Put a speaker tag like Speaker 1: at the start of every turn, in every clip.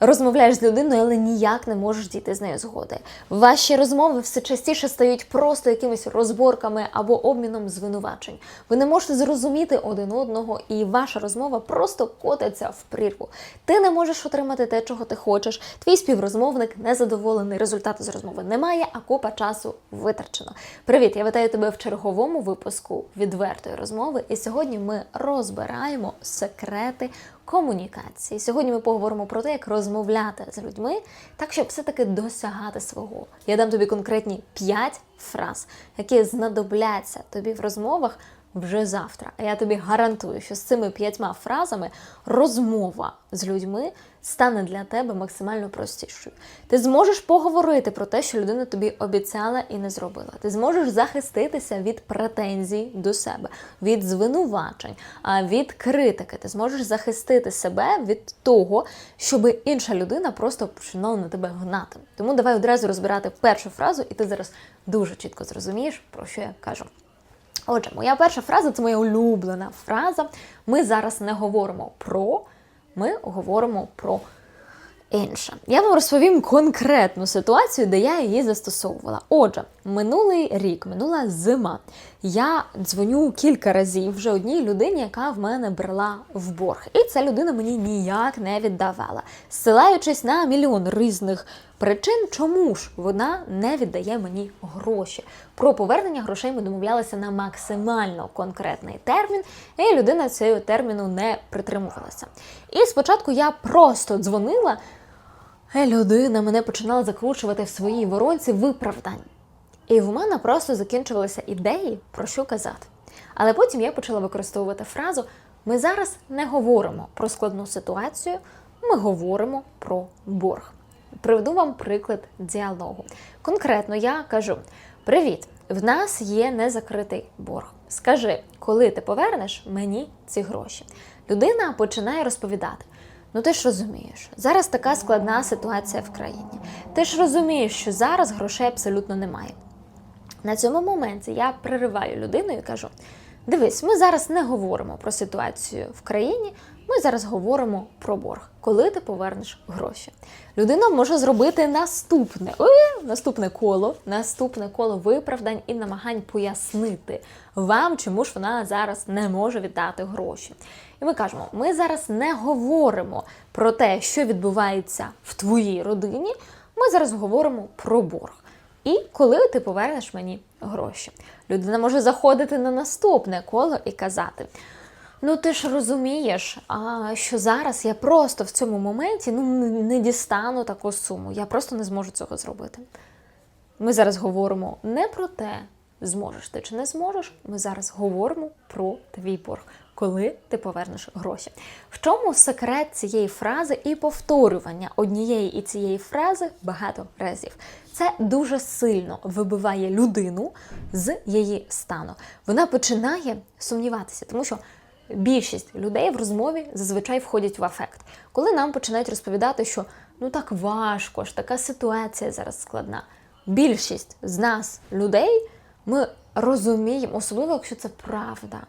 Speaker 1: Розмовляєш з людиною, але ніяк не можеш дійти з нею згоди. Ваші розмови все частіше стають просто якимись розборками або обміном звинувачень. Ви не можете зрозуміти один одного, і ваша розмова просто котиться в прірву. Ти не можеш отримати те, чого ти хочеш. Твій співрозмовник незадоволений. Результату з розмови немає, а купа часу витрачено. Привіт! Я вітаю тебе в черговому випуску відвертої розмови. І сьогодні ми розбираємо секрети комунікації. Сьогодні ми поговоримо про те, як розмовляти з людьми, так щоб все-таки досягати свого. Я дам тобі конкретні 5 фраз, які знадобляться тобі в розмовах вже завтра. А я тобі гарантую, що з цими п'ятьма фразами розмова з людьми стане для тебе максимально простішою. Ти зможеш поговорити про те, що людина тобі обіцяла і не зробила. Ти зможеш захиститися від претензій до себе, від звинувачень, від критики. Ти зможеш захистити себе від того, щоб інша людина просто починала на тебе гнати. Тому давай одразу розбирати першу фразу, і ти зараз дуже чітко зрозумієш, про що я кажу. Отже, моя перша фраза це моя улюблена фраза. Ми зараз не говоримо про, ми говоримо про інше. Я вам розповім конкретну ситуацію, де я її застосовувала. Отже, минулий рік, минула зима. Я дзвоню кілька разів вже одній людині, яка в мене брала в борг. І ця людина мені ніяк не віддавала, ссилаючись на мільйон різних причин, чому ж вона не віддає мені гроші. Про повернення грошей ми домовлялися на максимально конкретний термін, і людина цього терміну не притримувалася. І спочатку я просто дзвонила. Е, людина мене починала закручувати в своїй воронці виправдань. І в мене просто закінчувалися ідеї, про що казати. Але потім я почала використовувати фразу: ми зараз не говоримо про складну ситуацію, ми говоримо про борг. Приведу вам приклад діалогу. Конкретно я кажу: Привіт! В нас є незакритий борг. Скажи, коли ти повернеш мені ці гроші? Людина починає розповідати. Ну ти ж розумієш, зараз така складна ситуація в країні. Ти ж розумієш, що зараз грошей абсолютно немає. На цьому моменті я перериваю людину і кажу: дивись, ми зараз не говоримо про ситуацію в країні, ми зараз говоримо про борг, коли ти повернеш гроші. Людина може зробити наступне ой, наступне коло, наступне коло виправдань і намагань пояснити вам, чому ж вона зараз не може віддати гроші. І ми кажемо: ми зараз не говоримо про те, що відбувається в твоїй родині. Ми зараз говоримо про борг. І коли ти повернеш мені гроші, людина може заходити на наступне коло і казати: Ну, ти ж розумієш, а що зараз я просто в цьому моменті ну, не дістану таку суму. Я просто не зможу цього зробити. Ми зараз говоримо не про те, зможеш ти чи не зможеш. Ми зараз говоримо про твій борг, коли ти повернеш гроші. В чому секрет цієї фрази і повторювання однієї і цієї фрази багато разів? Це дуже сильно вибиває людину з її стану. Вона починає сумніватися, тому що. Більшість людей в розмові зазвичай входять в афект, коли нам починають розповідати, що ну так важко ж, така ситуація зараз складна. Більшість з нас, людей, ми розуміємо, особливо якщо це правда.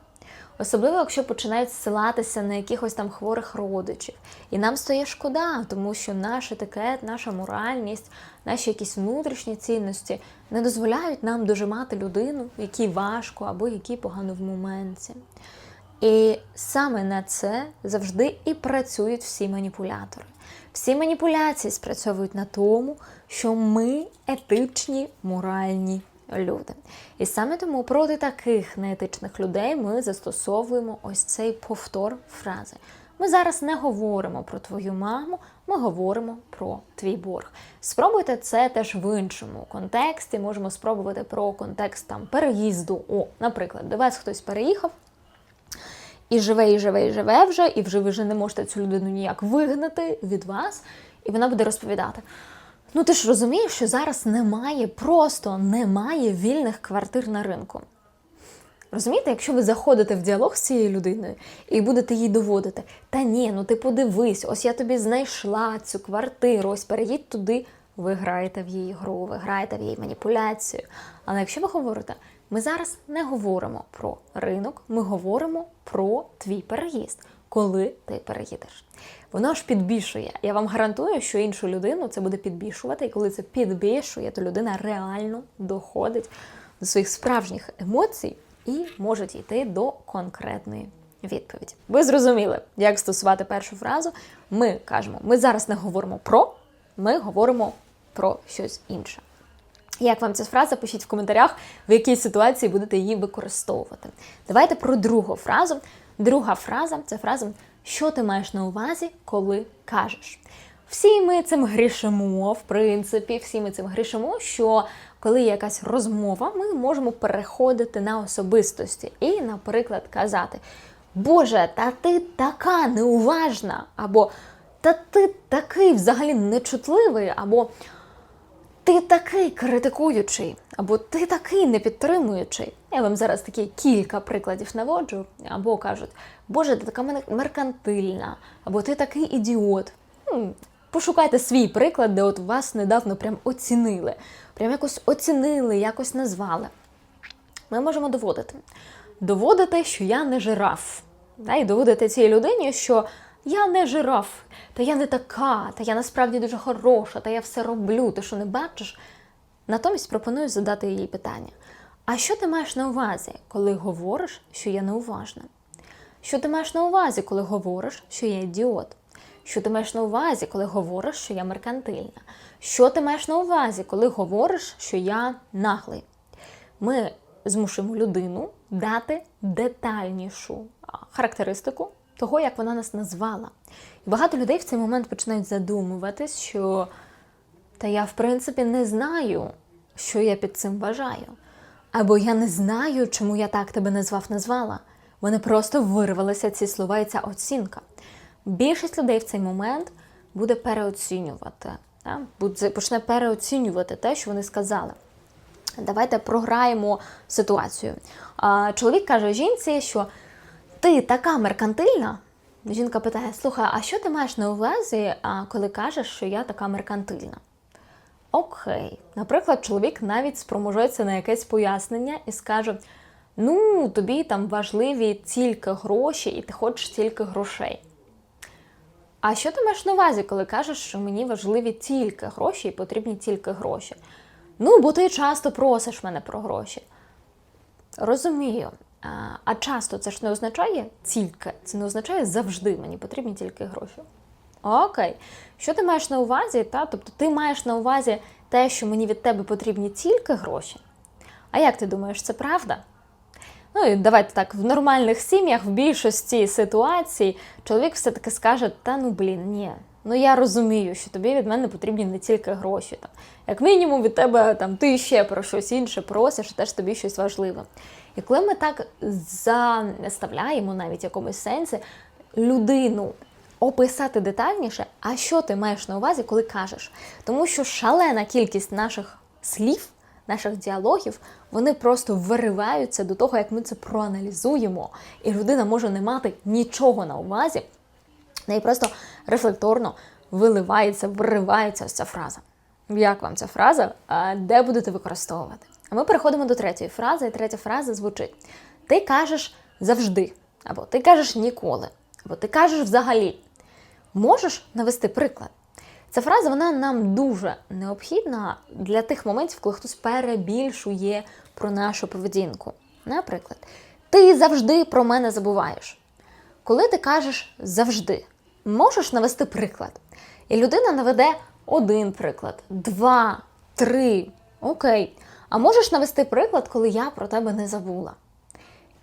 Speaker 1: Особливо, якщо починають ссилатися на якихось там хворих родичів. І нам стає шкода, тому що наш етикет, наша моральність, наші якісь внутрішні цінності не дозволяють нам дожимати людину, якій важко або якій погано в моменті. І саме на це завжди і працюють всі маніпулятори. Всі маніпуляції спрацьовують на тому, що ми етичні, моральні люди. І саме тому проти таких неетичних людей ми застосовуємо ось цей повтор фрази. Ми зараз не говоримо про твою маму, ми говоримо про твій борг. Спробуйте це теж в іншому контексті. Можемо спробувати про контекст там переїзду. О, наприклад, до вас хтось переїхав. І живе, і живе, і живе вже, і вже ви вже не можете цю людину ніяк вигнати від вас, і вона буде розповідати. Ну ти ж розумієш, що зараз немає, просто немає вільних квартир на ринку. Розумієте, якщо ви заходите в діалог з цією людиною і будете їй доводити, та ні, ну ти подивись, ось я тобі знайшла цю квартиру, ось переїдь туди, ви граєте в її гру, ви граєте в її маніпуляцію. Але якщо ви говорите, ми зараз не говоримо про ринок, ми говоримо про твій переїзд, коли ти переїдеш. воно аж підбільшує. Я вам гарантую, що іншу людину це буде підбільшувати, і коли це підбільшує, то людина реально доходить до своїх справжніх емоцій і може йти до конкретної відповіді. Ви зрозуміли, як стосувати першу фразу. Ми кажемо, ми зараз не говоримо про, ми говоримо про щось інше. Як вам ця фраза? Пишіть в коментарях, в якій ситуації будете її використовувати. Давайте про другу фразу. Друга фраза це фраза, що ти маєш на увазі, коли кажеш. Всі ми цим грішимо, в принципі, всі ми цим грішимо, що коли є якась розмова, ми можемо переходити на особистості і, наприклад, казати: Боже, та ти така неуважна, або та ти такий взагалі нечутливий, або ти такий критикуючий, або ти такий непідтримуючий. Я вам зараз такі кілька прикладів наводжу, або кажуть, Боже, ти така меркантильна, або ти такий ідіот. Ну, Пошукайте свій приклад, де от вас недавно прям оцінили, прям якось оцінили, якось назвали. Ми можемо доводити. Доводити, що я не жираф. Да, і доводити цій людині, що я не жираф, та я не така, та я насправді дуже хороша, та я все роблю, ти що не бачиш. Натомість пропоную задати їй питання: а що ти маєш на увазі, коли говориш, що я неуважна? Що ти маєш на увазі, коли говориш, що я ідіот? Що ти маєш на увазі, коли говориш, що я меркантильна? Що ти маєш на увазі, коли говориш, що я наглий? Ми змушуємо людину дати детальнішу характеристику того, як вона нас назвала. І багато людей в цей момент починають задумуватись, що та я, в принципі, не знаю, що я під цим вважаю. Або я не знаю, чому я так тебе назвав назвала. Вони просто вирвалися ці слова і ця оцінка. Більшість людей в цей момент буде переоцінювати, да? почне переоцінювати те, що вони сказали. Давайте програємо ситуацію. Чоловік каже жінці, що ти така меркантильна. Жінка питає: слухай, а що ти маєш на увазі, коли кажеш, що я така меркантильна? Окей. Наприклад, чоловік навіть спроможеться на якесь пояснення і скаже: Ну, тобі там важливі тільки гроші, і ти хочеш тільки грошей. А що ти маєш на увазі, коли кажеш, що мені важливі тільки гроші і потрібні тільки гроші? Ну, бо ти часто просиш мене про гроші. Розумію. А, часто це ж не означає тільки, це не означає завжди мені потрібні тільки гроші. Окей. Що ти маєш на увазі? Та? Тобто ти маєш на увазі те, що мені від тебе потрібні тільки гроші. А як ти думаєш, це правда? Ну і давайте так, в нормальних сім'ях, в більшості ситуацій, чоловік все-таки скаже: та ну блін, ні. Ну я розумію, що тобі від мене потрібні не тільки гроші. Там. Як мінімум від тебе там, ти ще про щось інше просиш, теж тобі щось важливе. І коли ми так заставляємо навіть в якомусь сенсі людину описати детальніше, а що ти маєш на увазі, коли кажеш? Тому що шалена кількість наших слів, наших діалогів, вони просто вириваються до того, як ми це проаналізуємо, і людина може не мати нічого на увазі, неї просто рефлекторно виливається, виривається ось ця фраза. Як вам ця фраза? Де будете використовувати? А ми переходимо до третьої фрази, і третя фраза звучить: Ти кажеш завжди, або ти кажеш ніколи, або ти кажеш взагалі. Можеш навести приклад? Ця фраза вона нам дуже необхідна для тих моментів, коли хтось перебільшує про нашу поведінку. Наприклад, ти завжди про мене забуваєш. Коли ти кажеш завжди, можеш навести приклад. І людина наведе один приклад, два, три. Окей. А можеш навести приклад, коли я про тебе не забула.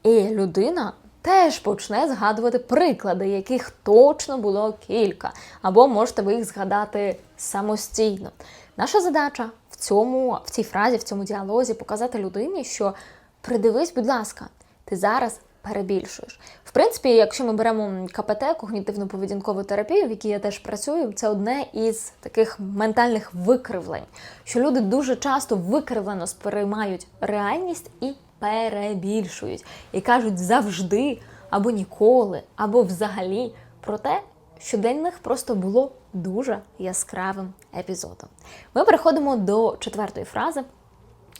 Speaker 1: І людина теж почне згадувати приклади, яких точно було кілька, або можете ви їх згадати самостійно. Наша задача в цьому, в цій фразі, в цьому діалозі показати людині, що придивись, будь ласка, ти зараз перебільшуєш. В принципі, якщо ми беремо КПТ, когнітивно-поведінкову терапію, в якій я теж працюю, це одне із таких ментальних викривлень, що люди дуже часто викривлено сприймають реальність і перебільшують, і кажуть завжди або ніколи, або взагалі про те, що для них просто було дуже яскравим епізодом. Ми переходимо до четвертої фрази.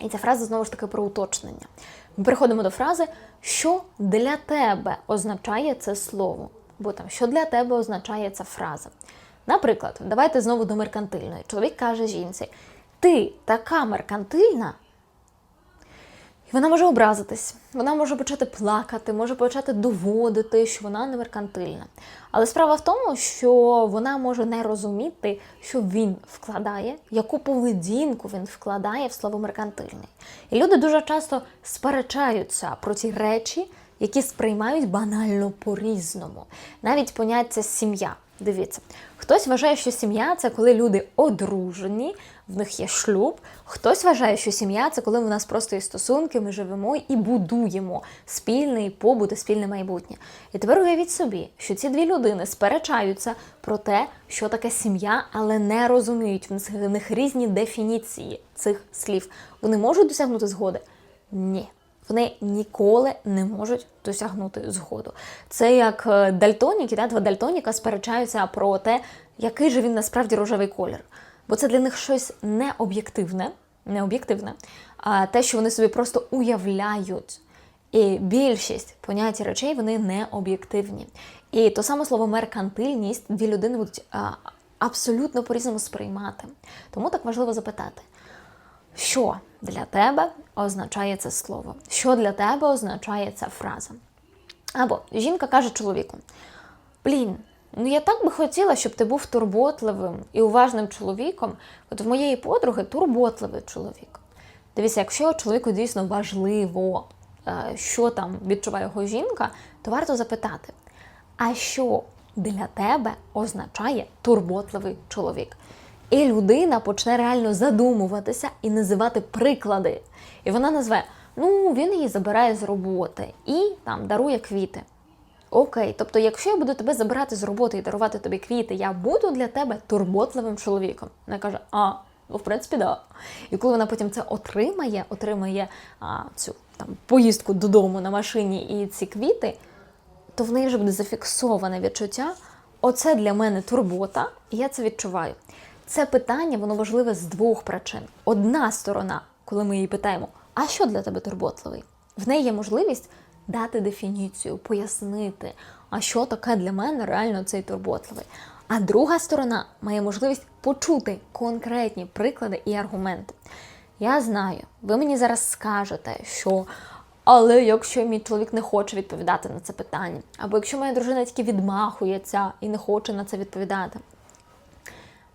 Speaker 1: І ця фраза знову ж таки про уточнення. Ми переходимо до фрази, що для тебе означає це слово. Бо там, що для тебе означає ця фраза. Наприклад, давайте знову до меркантильної. Чоловік каже жінці: Ти така меркантильна, вона може образитись, вона може почати плакати, може почати доводити, що вона не меркантильна. Але справа в тому, що вона може не розуміти, що він вкладає, яку поведінку він вкладає в слово меркантильний. І люди дуже часто сперечаються про ці речі, які сприймають банально по-різному. Навіть поняття сім'я. Дивіться, хтось вважає, що сім'я це коли люди одружені, в них є шлюб. Хтось вважає, що сім'я це коли у нас просто є стосунки, ми живемо і будуємо спільний побут і спільне майбутнє. І тепер уявіть собі, що ці дві людини сперечаються про те, що таке сім'я, але не розуміють. В них- різні дефініції цих слів. Вони можуть досягнути згоди? Ні. Вони ніколи не можуть досягнути згоду. Це як е, дальтоніки, да? два дальтоніка сперечаються про те, який же він насправді рожевий колір. Бо це для них щось необ'єктивне, необ'єктивне, а те, що вони собі просто уявляють. І більшість понять речей вони не об'єктивні. І то саме слово меркантильність дві людини будуть а, абсолютно по-різному сприймати. Тому так важливо запитати, що для тебе означає це слово? Що для тебе означає ця фраза? Або жінка каже чоловіку: Блін, ну я так би хотіла, щоб ти був турботливим і уважним чоловіком. От в моєї подруги турботливий чоловік. Дивіться, якщо чоловіку дійсно важливо, е, що там відчуває його жінка, то варто запитати: а що для тебе означає турботливий чоловік? І людина почне реально задумуватися і називати приклади. І вона назве: ну, він її забирає з роботи і там дарує квіти. Окей, тобто, якщо я буду тебе забирати з роботи і дарувати тобі квіти, я буду для тебе турботливим чоловіком. Вона каже, а, ну в принципі, да. І коли вона потім це отримає, отримає а, цю там поїздку додому на машині і ці квіти, то в неї вже буде зафіксоване відчуття. Оце для мене турбота, і я це відчуваю. Це питання воно важливе з двох причин. Одна сторона, коли ми її питаємо, а що для тебе турботливий? В неї є можливість дати дефініцію, пояснити, а що таке для мене реально цей турботливий. А друга сторона має можливість почути конкретні приклади і аргументи. Я знаю, ви мені зараз скажете, що але якщо мій чоловік не хоче відповідати на це питання, або якщо моя дружина тільки відмахується і не хоче на це відповідати,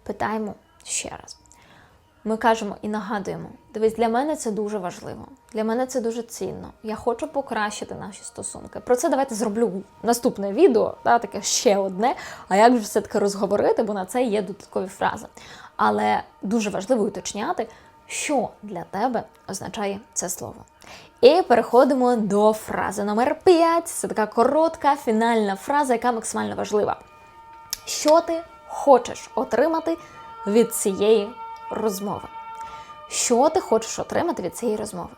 Speaker 1: питаємо ще раз. Ми кажемо і нагадуємо: дивись, для мене це дуже важливо, для мене це дуже цінно. Я хочу покращити наші стосунки. Про це давайте зроблю наступне відео, да, таке ще одне. А як же все-таки розговорити, бо на це є додаткові фрази. Але дуже важливо уточняти, що для тебе означає це слово. І переходимо до фрази номер 5. Це така коротка фінальна фраза, яка максимально важлива. Що ти хочеш отримати від цієї розмови? Що ти хочеш отримати від цієї розмови?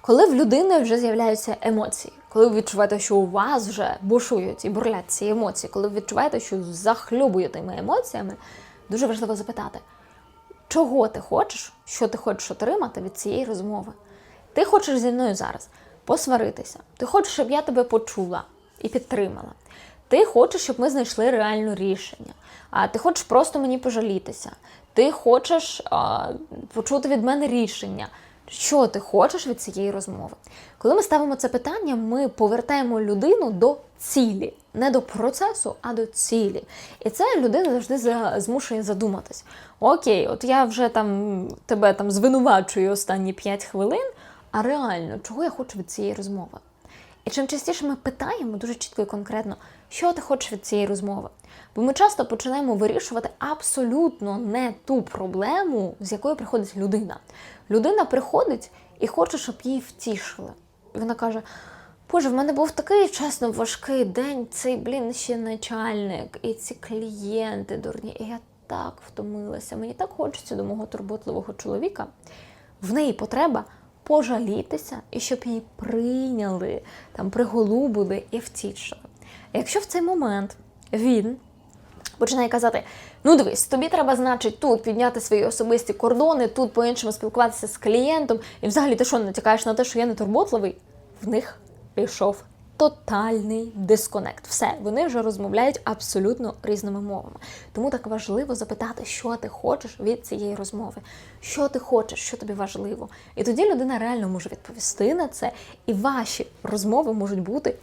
Speaker 1: Коли в людини вже з'являються емоції, коли ви відчуваєте, що у вас вже бушують і бурлять ці емоції, коли ви відчуваєте, що захлюбує тими емоціями, дуже важливо запитати, чого ти хочеш, що ти хочеш отримати від цієї розмови. Ти хочеш зі мною зараз посваритися. Ти хочеш, щоб я тебе почула і підтримала. Ти хочеш, щоб ми знайшли реальне рішення. А ти хочеш просто мені пожалітися. Ти хочеш а, почути від мене рішення. Що ти хочеш від цієї розмови? Коли ми ставимо це питання, ми повертаємо людину до цілі, не до процесу, а до цілі. І це людина завжди змушує задуматись: окей, от я вже там тебе там звинувачую останні 5 хвилин, а реально, чого я хочу від цієї розмови? І чим частіше ми питаємо дуже чітко і конкретно, що ти хочеш від цієї розмови. Бо ми часто починаємо вирішувати абсолютно не ту проблему, з якою приходить людина. Людина приходить і хоче, щоб її втішили. Вона каже: Боже, в мене був такий чесно важкий день, цей блін ще начальник, і ці клієнти дурні. І я так втомилася. Мені так хочеться до мого турботливого чоловіка. В неї потреба пожалітися і щоб її прийняли, там приголубили і втішили. Якщо в цей момент він починає казати: ну дивись, тобі треба, значить, тут підняти свої особисті кордони, тут по-іншому спілкуватися з клієнтом, і взагалі ти що натякаєш на те, що я не турботливий, в них пішов тотальний дисконект. Все, вони вже розмовляють абсолютно різними мовами. Тому так важливо запитати, що ти хочеш від цієї розмови, що ти хочеш, що тобі важливо. І тоді людина реально може відповісти на це, і ваші розмови можуть бути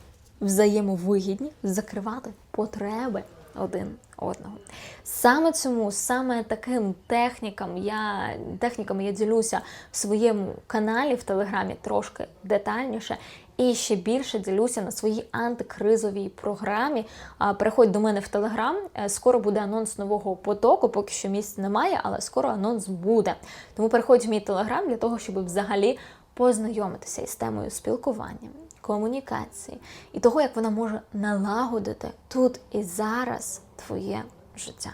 Speaker 1: взаємовигідні, закривати потреби один одного. Саме цьому, саме таким технікам я, техніками я ділюся в своєму каналі в Телеграмі трошки детальніше. І ще більше ділюся на своїй антикризовій програмі. А, Переходь до мене в Телеграм. Е, Скоро буде анонс нового потоку. Поки що місць немає, але скоро анонс буде. Тому переходь в мій телеграм для того, щоб взагалі познайомитися із темою спілкування, комунікації і того, як вона може налагодити тут і зараз твоє життя.